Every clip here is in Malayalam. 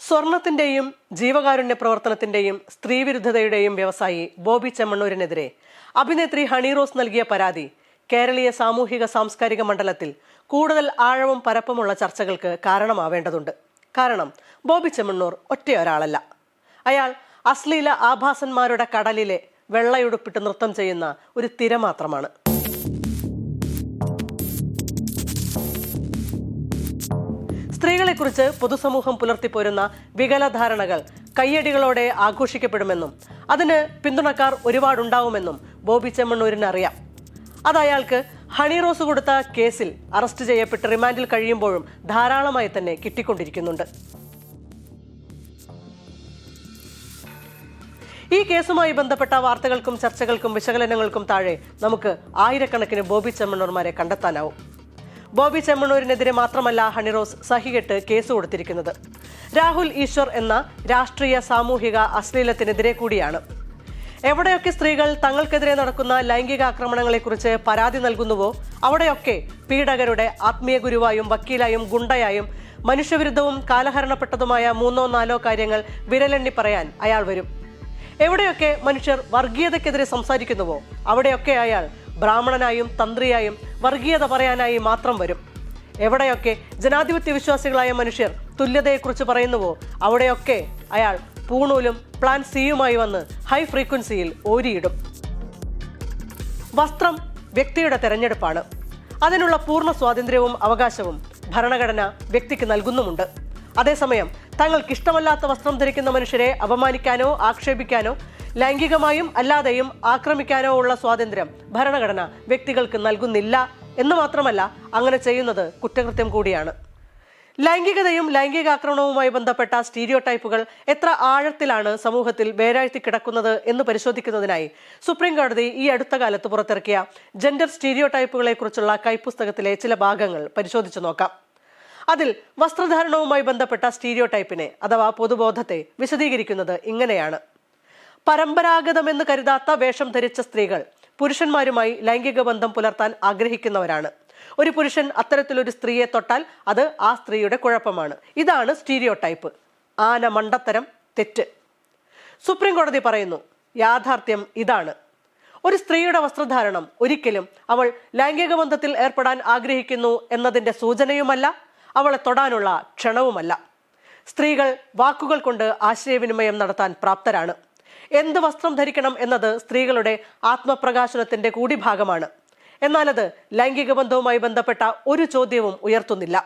സ്വർണത്തിന്റെയും ജീവകാരുണ്യ പ്രവർത്തനത്തിന്റെയും സ്ത്രീവിരുദ്ധതയുടെയും വ്യവസായി ബോബി ചെമ്മണ്ണൂരിനെതിരെ. അഭിനേത്രി ഹണി റോസ് നൽകിയ പരാതി കേരളീയ സാമൂഹിക സാംസ്കാരിക മണ്ഡലത്തിൽ കൂടുതൽ ആഴവും പരപ്പുമുള്ള ചർച്ചകൾക്ക് കാരണമാവേണ്ടതുണ്ട്. കാരണം ബോബി ചെമ്മണ്ണൂർ ഒറ്റയൊരാളല്ല. അയാൾ അശ്ലീല ആഭാസന്മാരുടെ കടലിലെ വെള്ളയുടുപ്പിട്ട് നൃത്തം ചെയ്യുന്ന ഒരു തിര മാത്രമാണ്. സ്ത്രീകളെക്കുറിച്ച് പൊതുസമൂഹം പുലർത്തിപ്പോരുന്ന വികലധാരണകൾ കയ്യടികളോടെ ആഘോഷിക്കപ്പെടുമെന്നും അതിന് പിന്തുണക്കാർ ഒരുപാടുണ്ടാവുമെന്നും ബോബി ചെമ്മണ്ണൂരിന് അറിയാം അത് അയാൾക്ക് ഹണി റോസ് കൊടുത്ത കേസിൽ അറസ്റ്റ് ചെയ്യപ്പെട്ട് റിമാൻഡിൽ കഴിയുമ്പോഴും ധാരാളമായി തന്നെ കിട്ടിക്കൊണ്ടിരിക്കുന്നുണ്ട്. ഈ കേസുമായി ബന്ധപ്പെട്ട വാർത്തകൾക്കും ചർച്ചകൾക്കും വിശകലനങ്ങൾക്കും താഴെ നമുക്ക് ആയിരക്കണക്കിന് ബോബി ചെമ്മണ്ണൂർമാരെ കണ്ടെത്താനാവും. ബോബി ചെമ്മണൂരിനെതിരെ മാത്രമല്ല ഹണിറോസ് സഹികെട്ട് കേസ് കൊടുത്തിരിക്കുന്നത്. രാഹുൽ ഈശ്വർ എന്ന രാഷ്ട്രീയ സാമൂഹിക അശ്ലീലത്തിനെതിരെ കൂടിയാണ്. എവിടെയൊക്കെ സ്ത്രീകൾ തങ്ങൾക്കെതിരെ നടക്കുന്ന ലൈംഗിക ആക്രമണങ്ങളെക്കുറിച്ച് പരാതി നൽകുന്നുവോ അവിടെയൊക്കെ പീഡകരുടെ ആത്മീയ ഗുരുവായും വക്കീലായും ഗുണ്ടയായും മനുഷ്യവിരുദ്ധവും കാലഹരണപ്പെട്ടതുമായ മൂന്നോ നാലോ കാര്യങ്ങൾ വിരലെണ്ണി പറയാൻ അയാൾ വരും. എവിടെയൊക്കെ മനുഷ്യർ വർഗീയതയ്ക്കെതിരെ സംസാരിക്കുന്നുവോ അവിടെയൊക്കെ അയാൾ ബ്രാഹ്മണനായും തന്ത്രിയായും വർഗീയത പറയാനായി മാത്രം വരും. എവിടെയൊക്കെ ജനാധിപത്യ വിശ്വാസികളായ മനുഷ്യർ തുല്യതയെക്കുറിച്ച് പറയുന്നുവോ അവിടെയൊക്കെ അയാൾ പൂണൂലും പ്ലാൻ സിയുമായി വന്ന് ഹൈ ഫ്രീക്വൻസിയിൽ ഓരിയിടും വസ്ത്രം വ്യക്തിയുടെ തെരഞ്ഞെടുപ്പാണ്. അതിനുള്ള പൂർണ സ്വാതന്ത്ര്യവും അവകാശവും ഭരണഘടന വ്യക്തിക്ക് നൽകുന്നുമുണ്ട്. അതേസമയം തങ്ങൾക്കിഷ്ടമല്ലാത്ത വസ്ത്രം ധരിക്കുന്ന മനുഷ്യരെ അപമാനിക്കാനോ ആക്ഷേപിക്കാനോ ലൈംഗികമായും അല്ലാതെയും ആക്രമിക്കാനോ ഉള്ള സ്വാതന്ത്ര്യം ഭരണഘടന വ്യക്തികൾക്ക് നൽകുന്നില്ല എന്ന് മാത്രമല്ല അങ്ങനെ ചെയ്യുന്നത് കുറ്റകൃത്യം കൂടിയാണ്. ലൈംഗികതയും ലൈംഗികാക്രമണവുമായി ബന്ധപ്പെട്ട സ്റ്റീരിയോ ടൈപ്പുകൾ എത്ര ആഴത്തിലാണ് സമൂഹത്തിൽ വേരാഴ്ത്തി കിടക്കുന്നത് എന്ന് പരിശോധിക്കുന്നതിനായി സുപ്രീം കോടതി ഈ അടുത്ത കാലത്ത് പുറത്തിറക്കിയ ജെൻഡർ സ്റ്റീരിയോ ടൈപ്പുകളെ കുറിച്ചുള്ള കൈപ്പുസ്തകത്തിലെ ചില ഭാഗങ്ങൾ പരിശോധിച്ചു നോക്കാം. അതിൽ വസ്ത്രധാരണവുമായി ബന്ധപ്പെട്ട സ്റ്റീരിയോ ടൈപ്പിനെ അഥവാ പൊതുബോധത്തെ വിശദീകരിക്കുന്നത് ഇങ്ങനെയാണ്. പരമ്പരാഗതമെന്ന് കരുതാത്ത വേഷം ധരിച്ച സ്ത്രീകൾ പുരുഷന്മാരുമായി ലൈംഗിക ബന്ധം പുലർത്താൻ ആഗ്രഹിക്കുന്നവരാണ്. ഒരു പുരുഷൻ അത്തരത്തിലൊരു സ്ത്രീയെ തൊട്ടാൽ അത് ആ സ്ത്രീയുടെ കുഴപ്പമാണ്. ഇതാണ് സ്റ്റീരിയോ ടൈപ്പ് ആന മണ്ടത്തരം തെറ്റ്. സുപ്രീം കോടതി പറയുന്നു യാഥാർത്ഥ്യം ഇതാണ്. ഒരു സ്ത്രീയുടെ വസ്ത്രധാരണം ഒരിക്കലും അവൾ ലൈംഗിക ബന്ധത്തിൽ ഏർപ്പെടാൻ ആഗ്രഹിക്കുന്നു എന്നതിന്റെ സൂചനയുമല്ല അവളെ തൊടാനുള്ള ക്ഷണവുമല്ല. സ്ത്രീകൾ വാക്കുകൾ കൊണ്ട് ആശയവിനിമയം നടത്താൻ പ്രാപ്തരാണ്. എന്ത് വസ്ത്രം ധരിക്കണം എന്നത് സ്ത്രീകളുടെ ആത്മപ്രകാശനത്തിന്റെ കൂടി ഭാഗമാണ് എന്നാൽ അത് ലൈംഗിക ബന്ധവുമായി ബന്ധപ്പെട്ട ഒരു ചോദ്യവും ഉയർത്തുന്നില്ല.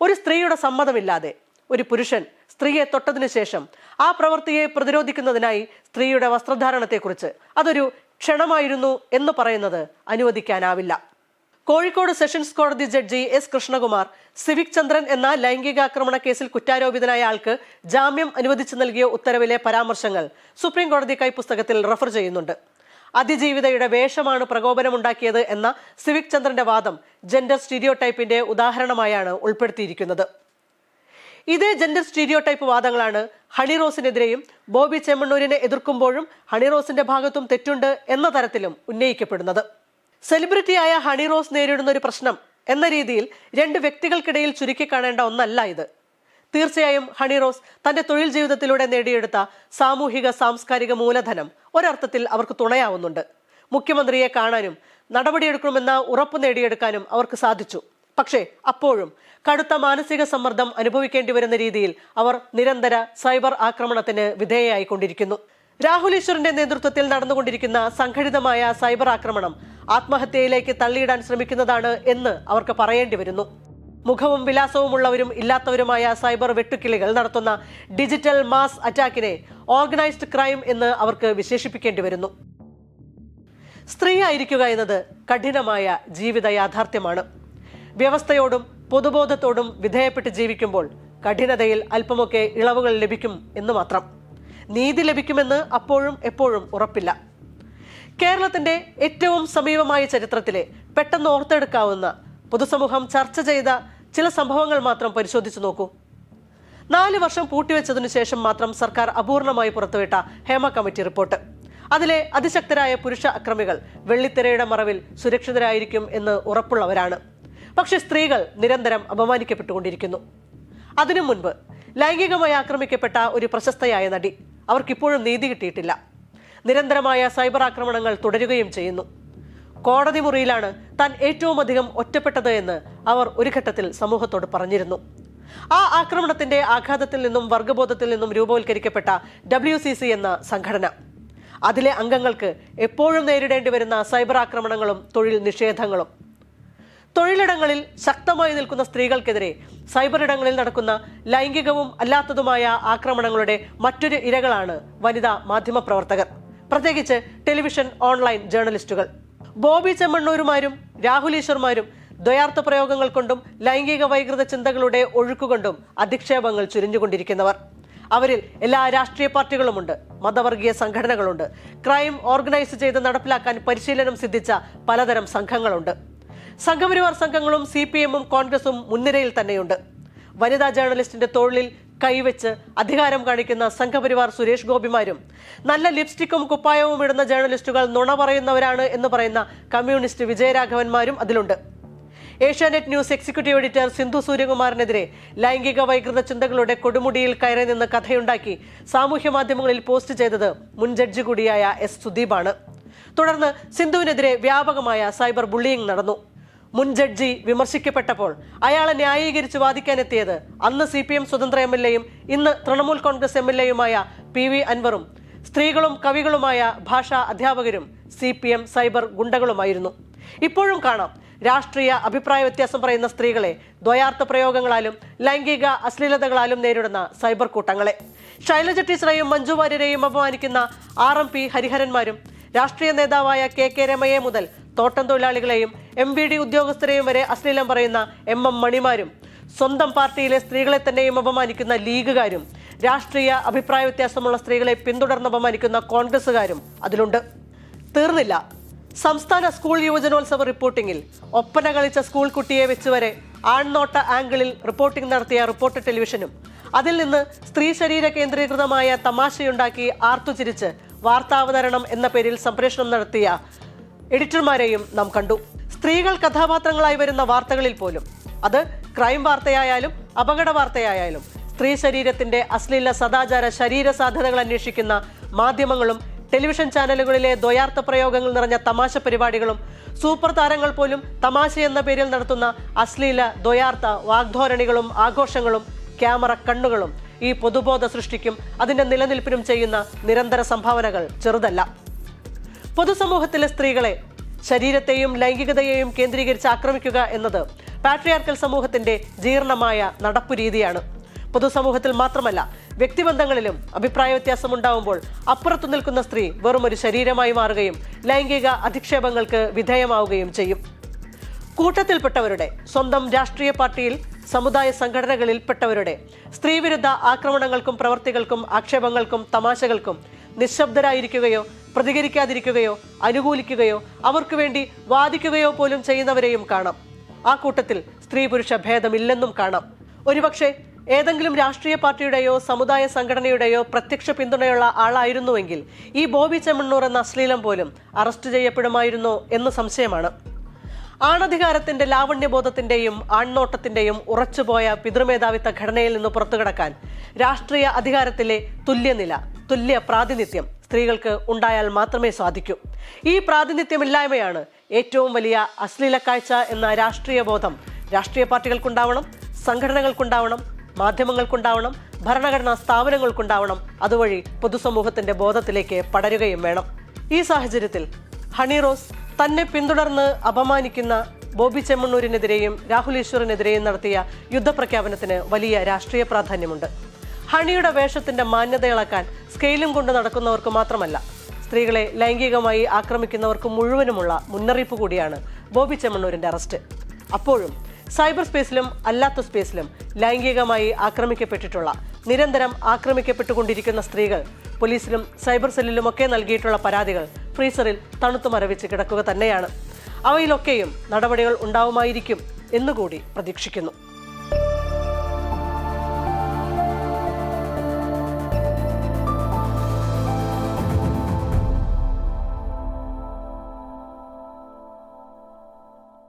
ഒരു സ്ത്രീയുടെ സമ്മതമില്ലാതെ ഒരു പുരുഷൻ സ്ത്രീയെ തൊട്ടതിനു ശേഷം ആ പ്രവൃത്തിയെ പ്രതിരോധിക്കുന്നതിനായി സ്ത്രീയുടെ വസ്ത്രധാരണത്തെക്കുറിച്ച് അതൊരു ക്ഷണമായിരുന്നു എന്ന് പറയുന്നത് അനുവദിക്കാനാവില്ല. കോഴിക്കോട് സെഷൻസ് കോടതി judge S Krishnakumar Civic Chandran എന്ന ലൈംഗികാക്രമണ കേസിൽ കുറ്റാരോപിതനായ ആൾക്ക് ജാമ്യം അനുവദിച്ചു നൽകിയ ഉത്തരവിലെ പരാമർശങ്ങൾ സുപ്രീം കോടതി കൈപ്പുസ്തകത്തിൽ റഫർ ചെയ്യുന്നുണ്ട്. അതിജീവിതയുടെ വേഷമാണ് പ്രകോപനമുണ്ടാക്കിയത് എന്ന സിവിക് ചന്ദ്രന്റെ വാദം ജെൻഡർ സ്റ്റീരിയോ ടൈപ്പിന്റെ ഉദാഹരണമായാണ് ഉൾപ്പെടുത്തിയിരിക്കുന്നത്. ഇതേ ജെൻഡർ സ്റ്റീരിയോ ടൈപ്പ് വാദങ്ങളാണ് ഹണിറോസിനെതിരെയും ബോബി ചെമ്മണ്ണൂരിനെ എതിർക്കുമ്പോഴും ഹണിറോസിന്റെ ഭാഗത്തും തെറ്റുണ്ട് എന്ന തരത്തിലും ഉന്നയിക്കപ്പെടുന്നത്. സെലിബ്രിറ്റിയായ ഹണി റോസ് നേരിടുന്ന ഒരു പ്രശ്നം എന്ന രീതിയിൽ രണ്ട് വ്യക്തികൾക്കിടയിൽ ചുരുക്കി കാണേണ്ട ഒന്നല്ല ഇത്. തീർച്ചയായും ഹണി റോസ് തന്റെ തൊഴിൽ ജീവിതത്തിലൂടെ നേടിയെടുത്ത സാമൂഹിക സാംസ്കാരിക മൂലധനം ഒരർത്ഥത്തിൽ അവർക്ക് തുണയാവുന്നുണ്ട്. മുഖ്യമന്ത്രിയെ കാണാനും നടപടിയെടുക്കണമെന്ന ഉറപ്പ് നേടിയെടുക്കാനും അവർക്ക് സാധിച്ചു. പക്ഷേ അപ്പോഴും കടുത്ത മാനസിക സമ്മർദ്ദം അനുഭവിക്കേണ്ടി വരുന്ന രീതിയിൽ അവർ നിരന്തര സൈബർ ആക്രമണത്തിന് വിധേയയായിക്കൊണ്ടിരിക്കുന്നു. രാഹുൽ ഈശ്വറിന്റെ നേതൃത്വത്തിൽ നടന്നുകൊണ്ടിരിക്കുന്ന സംഘടിതമായ സൈബർ ആക്രമണം ആത്മഹത്യയിലേക്ക് തള്ളിയിടാൻ ശ്രമിക്കുന്നതാണ് എന്ന് അവർക്ക് പറയേണ്ടി വരുന്നു. മുഖവും വിലാസവുമുള്ളവരും ഇല്ലാത്തവരുമായ സൈബർ വെട്ടുക്കിളികൾ നടത്തുന്ന ഡിജിറ്റൽ മാസ് അറ്റാക്കിനെ ഓർഗനൈസ്ഡ് ക്രൈം എന്ന് അവർക്ക് വിശേഷിപ്പിക്കേണ്ടി വരുന്നു. സ്ത്രീ ആയിരിക്കുക എന്നത് കഠിനമായ ജീവിത യാഥാർത്ഥ്യമാണ്. വ്യവസ്ഥയോടും പൊതുബോധത്തോടും വിധേയപ്പെട്ട് ജീവിക്കുമ്പോൾ കഠിനതയിൽ അല്പമൊക്കെ ഇളവുകൾ ലഭിക്കും എന്ന് മാത്രം. നീതി ലഭിക്കുമെന്ന് അപ്പോഴും എപ്പോഴും ഉറപ്പില്ല. കേരളത്തിന്റെ ഏറ്റവും സമീപമായ ചരിത്രത്തിലെ പെട്ടെന്ന് ഓർത്തെടുക്കാവുന്ന പൊതുസമൂഹം ചർച്ച ചെയ്ത ചില സംഭവങ്ങൾ മാത്രം പരിശോധിച്ചു നോക്കൂ. നാല് വർഷം പൂട്ടിവെച്ചതിനു ശേഷം മാത്രം സർക്കാർ അപൂർണമായി പുറത്തുവിട്ട ഹേമ കമ്മിറ്റി റിപ്പോർട്ട്. അതിലെ അതിശക്തരായ പുരുഷ അക്രമികൾ വെള്ളിത്തിരയുടെ മറവിൽ സുരക്ഷിതരായിരിക്കും എന്ന് ഉറപ്പുള്ളവരാണ്. പക്ഷെ സ്ത്രീകൾ നിരന്തരം അപമാനിക്കപ്പെട്ടുകൊണ്ടിരിക്കുന്നു. അതിനു മുൻപ് ലൈംഗികമായി ആക്രമിക്കപ്പെട്ട ഒരു പ്രശസ്തയായ നടി. അവർക്കിപ്പോഴും നീതി കിട്ടിയിട്ടില്ല. നിരന്തരമായ സൈബർ ആക്രമണങ്ങൾ തുടരുകയും ചെയ്യുന്നു. കോടതി മുറിയിലാണ് താൻ ഏറ്റവും അധികം ഒറ്റപ്പെട്ടത് എന്ന് അവർ ഒരു ഘട്ടത്തിൽ സമൂഹത്തോട് പറഞ്ഞിരുന്നു. ആ ആക്രമണത്തിന്റെ ആഘാതത്തിൽ നിന്നും വർഗബോധത്തിൽ നിന്നും രൂപവൽക്കരിക്കപ്പെട്ട ഡബ്ല്യു സി സി എന്ന സംഘടന. അതിലെ അംഗങ്ങൾക്ക് എപ്പോഴും നേരിടേണ്ടി വരുന്ന സൈബർ ആക്രമണങ്ങളും തൊഴിൽ നിഷേധങ്ങളും. തൊഴിലിടങ്ങളിൽ ശക്തമായി നിൽക്കുന്ന സ്ത്രീകൾക്കെതിരെ സൈബർ ഇടങ്ങളിൽ നടക്കുന്ന ലൈംഗികവും അല്ലാത്തതുമായ ആക്രമണങ്ങളുടെ മറ്റൊരു ഇരകളാണ് വനിതാ മാധ്യമപ്രവർത്തകർ പ്രത്യേകിച്ച് ടെലിവിഷൻ ഓൺലൈൻ ജേർണലിസ്റ്റുകൾ. ബോബി ചെമ്മണ്ണൂരുമാരും രാഹുൽ ഈശ്വർമാരും ദ്വയാർത്ഥ പ്രയോഗങ്ങൾ കൊണ്ടും ലൈംഗിക വൈകൃത ചിന്തകളുടെ ഒഴുക്കുകൊണ്ടും അധിക്ഷേപങ്ങൾ ചുരിഞ്ഞുകൊണ്ടിരിക്കുന്നവർ. അവരിൽ എല്ലാ രാഷ്ട്രീയ പാർട്ടികളുമുണ്ട് മതവർഗീയ സംഘടനകളുണ്ട്. ക്രൈം ഓർഗനൈസ് ചെയ്ത് നടപ്പിലാക്കാൻ പരിശീലനം സിദ്ധിച്ച പലതരം സംഘങ്ങളുണ്ട്. സംഘപരിവാർ സംഘങ്ങളും സി പി എമ്മും കോൺഗ്രസും മുൻനിരയിൽ തന്നെയുണ്ട്. വനിതാ ജേർണലിസ്റ്റിന്റെ തോളിൽ കൈവച്ച് അധികാരം കാണിക്കുന്ന സംഘപരിവാർ സുരേഷ് ഗോപിമാരും നല്ല ലിപ്സ്റ്റിക്കും കുപ്പായവും ഇടുന്ന ജേർണലിസ്റ്റുകൾ നുണ പറയുന്നവരാണ് എന്ന് പറയുന്ന കമ്മ്യൂണിസ്റ്റ് വിജയരാഘവന്മാരും അതിലുണ്ട്. Asianet news executive editor Sindhu സൂര്യകുമാറിനെതിരെ ലൈംഗിക വൈകൃത ചിന്തകളുടെ കൊടുമുടിയിൽ കയറി നിന്ന് കഥയുണ്ടാക്കി സാമൂഹ്യ മാധ്യമങ്ങളിൽ പോസ്റ്റ് ചെയ്തത് മുൻ ജഡ്ജി കൂടിയായ എസ് സുദീപാണ്. തുടർന്ന് സിന്ധുവിനെതിരെ വ്യാപകമായ സൈബർ ബുള്ളിയിങ് നടന്നു. മുൻ ജഡ്ജി വിമർശിക്കപ്പെട്ടപ്പോൾ അയാളെ ന്യായീകരിച്ച് വാദിക്കാനെത്തിയത് അന്ന് സി പി എം സ്വതന്ത്ര എം എൽ എയും ഇന്ന് തൃണമൂൽ കോൺഗ്രസ് എം എൽ എയുമായ പി വി അൻവറും സ്ത്രീകളും കവികളുമായ ഭാഷാ അധ്യാപകരും സി പി എം സൈബർ ഗുണ്ടകളുമായിരുന്നു. ഇപ്പോഴും കാണാം രാഷ്ട്രീയ അഭിപ്രായ വ്യത്യാസം പറയുന്ന സ്ത്രീകളെ ദ്വയാർത്ഥ പ്രയോഗങ്ങളാലും ലൈംഗിക അശ്ലീലതകളാലും നേരിടുന്ന സൈബർ കൂട്ടങ്ങളെ. ശൈലജ ടീച്ചറെയും മഞ്ജു വാര്യരെയും അപമാനിക്കുന്ന ആർ എം പി ഹരിഹരന്മാരും രാഷ്ട്രീയ നേതാവായ കെ കെ രമയെ മുതൽ തോട്ടം തൊഴിലാളികളെയും എം വി ഡി ഉദ്യോഗസ്ഥരെയും വരെ അശ്ലീലം പറയുന്ന എം എം മണിമാരും സ്വന്തം പാർട്ടിയിലെ സ്ത്രീകളെ തന്നെയും അപമാനിക്കുന്ന ലീഗുകാരും രാഷ്ട്രീയ അഭിപ്രായ വ്യത്യാസമുള്ള സ്ത്രീകളെ പിന്തുടർന്ന് അപമാനിക്കുന്ന കോൺഗ്രസുകാരും അതിലുണ്ട്. തീർന്നില്ല. സംസ്ഥാന സ്കൂൾ യുവജനോത്സവ റിപ്പോർട്ടിംഗിൽ ഒപ്പന കളിച്ച സ്കൂൾ കുട്ടിയെ വെച്ച് വരെ ആൺനോട്ട ആംഗിളിൽ റിപ്പോർട്ടിംഗ് നടത്തിയ റിപ്പോർട്ടർ ടെലിവിഷനും അതിൽ നിന്ന് സ്ത്രീ ശരീര കേന്ദ്രീകൃതമായ തമാശയുണ്ടാക്കി ആർത്തുചിരിച്ച് വാർത്താവതരണം എന്ന പേരിൽ സംപ്രേഷണം നടത്തിയ എഡിറ്റർമാരെയും നാം കണ്ടു. സ്ത്രീകൾ കഥാപാത്രങ്ങളായി വരുന്ന വാർത്തകളിൽ പോലും അത് ക്രൈം വാർത്തയായാലും അപകട വാർത്തയായാലും സ്ത്രീ ശരീരത്തിന്റെ അശ്ലീല സദാചാര ശരീര സാധ്യതകൾ അന്വേഷിക്കുന്ന മാധ്യമങ്ങളും ടെലിവിഷൻ ചാനലുകളിലെ ദ്വയാർത്ഥ പ്രയോഗങ്ങൾ നിറഞ്ഞ തമാശ പരിപാടികളും സൂപ്പർ താരങ്ങൾ പോലും തമാശ എന്ന പേരിൽ നടത്തുന്ന അശ്ലീല ദ്വയാർത്ഥ വാഗ്ധോരണികളും ആഘോഷങ്ങളും ക്യാമറ കണ്ണുകളും ഈ പൊതുബോധ സൃഷ്ടിക്കും അതിന്റെ നിലനിൽപ്പിനും ചെയ്യുന്ന നിരന്തര സംഭാവനകൾ ചെറുതല്ല. പൊതുസമൂഹത്തിലെ സ്ത്രീകളെ ശരീരത്തെയും ലൈംഗികതയെയും കേന്ദ്രീകരിച്ച് ആക്രമിക്കുക എന്നത് പാട്രിയാർക്കൽ സമൂഹത്തിന്റെ ജീർണമായ നടപ്പു രീതിയാണ്. പൊതുസമൂഹത്തിൽ മാത്രമല്ല വ്യക്തിബന്ധങ്ങളിലും അഭിപ്രായ വ്യത്യാസം ഉണ്ടാവുമ്പോൾ അപ്പുറത്തു നിൽക്കുന്ന സ്ത്രീ വെറുമൊരു ശരീരമായി മാറുകയും ലൈംഗിക അധിക്ഷേപങ്ങൾക്ക് വിധേയമാവുകയും ചെയ്യും. കൂട്ടത്തിൽപ്പെട്ടവരുടെ സ്വന്തം രാഷ്ട്രീയ പാർട്ടിയിൽ സമുദായ സംഘടനകളിൽപ്പെട്ടവരുടെ സ്ത്രീവിരുദ്ധ ആക്രമണങ്ങൾക്കും പ്രവർത്തികൾക്കും ആക്ഷേപങ്ങൾക്കും തമാശകൾക്കും നിശബ്ദരായിരിക്കുകയോ പ്രതികരിക്കാതിരിക്കുകയോ അനുകൂലിക്കുകയോ അവർക്ക് വേണ്ടി വാദിക്കുകയോ പോലും ചെയ്യുന്നവരെയും കാണാം. ആ കൂട്ടത്തിൽ സ്ത്രീ പുരുഷ ഭേദമില്ലെന്നും കാണാം. ഒരുപക്ഷെ ഏതെങ്കിലും രാഷ്ട്രീയ പാർട്ടിയുടെയോ സമുദായ സംഘടനയുടെയോ പ്രത്യക്ഷ പിന്തുണയുള്ള ആളായിരുന്നുവെങ്കിൽ ഈ ബോബി ചെമ്മണ്ണൂർ എന്ന അശ്ലീലം പോലും അറസ്റ്റ് ചെയ്യപ്പെടുമായിരുന്നോ എന്ന് സംശയമാണ്. ആണധികാരത്തിന്റെ ലാവണ്യബോധത്തിന്റെയും ആൺനോട്ടത്തിന്റെയും ഉറച്ചുപോയ പിതൃമേധാവിത്വ ഘടനയിൽ നിന്ന് പുറത്തുകടക്കാൻ രാഷ്ട്രീയ അധികാരത്തിലെ തുല്യനില തുല്യ പ്രാതിനിധ്യം സ്ത്രീകൾക്ക് ഉണ്ടായാൽ മാത്രമേ സാധിക്കൂ. ഈ പ്രാതിനിധ്യമില്ലായ്മയാണ് ഏറ്റവും വലിയ അശ്ലീല കാഴ്ച എന്ന രാഷ്ട്രീയ ബോധം രാഷ്ട്രീയ പാർട്ടികൾക്കുണ്ടാവണം സംഘടനകൾക്കുണ്ടാവണം മാധ്യമങ്ങൾക്കുണ്ടാവണം ഭരണഘടനാ സ്ഥാപനങ്ങൾക്കുണ്ടാവണം അതുവഴി പൊതുസമൂഹത്തിന്റെ ബോധത്തിലേക്ക് പടരുകയും വേണം. ഈ സാഹചര്യത്തിൽ ഹണി റോസ് തന്നെ പിന്തുടർന്ന് അപമാനിക്കുന്ന ബോബി ചെമ്മണ്ണൂരിനെതിരെയും രാഹുൽ ഈശ്വറിനെതിരെയും നടത്തിയ യുദ്ധപ്രഖ്യാപനത്തിന് വലിയ രാഷ്ട്രീയ പ്രാധാന്യമുണ്ട്. ഹണിയുടെ വേഷത്തിന്റെ മാന്യത ഇളക്കാൻ സ്കെയിലും കൊണ്ട് നടക്കുന്നവർക്ക് മാത്രമല്ല സ്ത്രീകളെ ലൈംഗികമായി ആക്രമിക്കുന്നവർക്ക് മുഴുവനുമുള്ള മുന്നറിയിപ്പ് കൂടിയാണ് ബോബി ചെമ്മണ്ണൂരിന്റെ അറസ്റ്റ്. അപ്പോഴും സൈബർ സ്പേസിലും അല്ലാത്ത സ്പേസിലും ലൈംഗികമായി ആക്രമിക്കപ്പെട്ടിട്ടുള്ള നിരന്തരം ആക്രമിക്കപ്പെട്ടുകൊണ്ടിരിക്കുന്ന സ്ത്രീകൾ പോലീസിലും സൈബർ സെല്ലിലും ഒക്കെ നൽകിയിട്ടുള്ള പരാതികൾ ഫ്രീസറിൽ തണുത്തു മരവിച്ച് കിടക്കുക തന്നെയാണ്. അവയിലൊക്കെയും നടപടികൾ ഉണ്ടാവുമായിരിക്കും എന്നുകൂടി പ്രതീക്ഷിക്കുന്നു.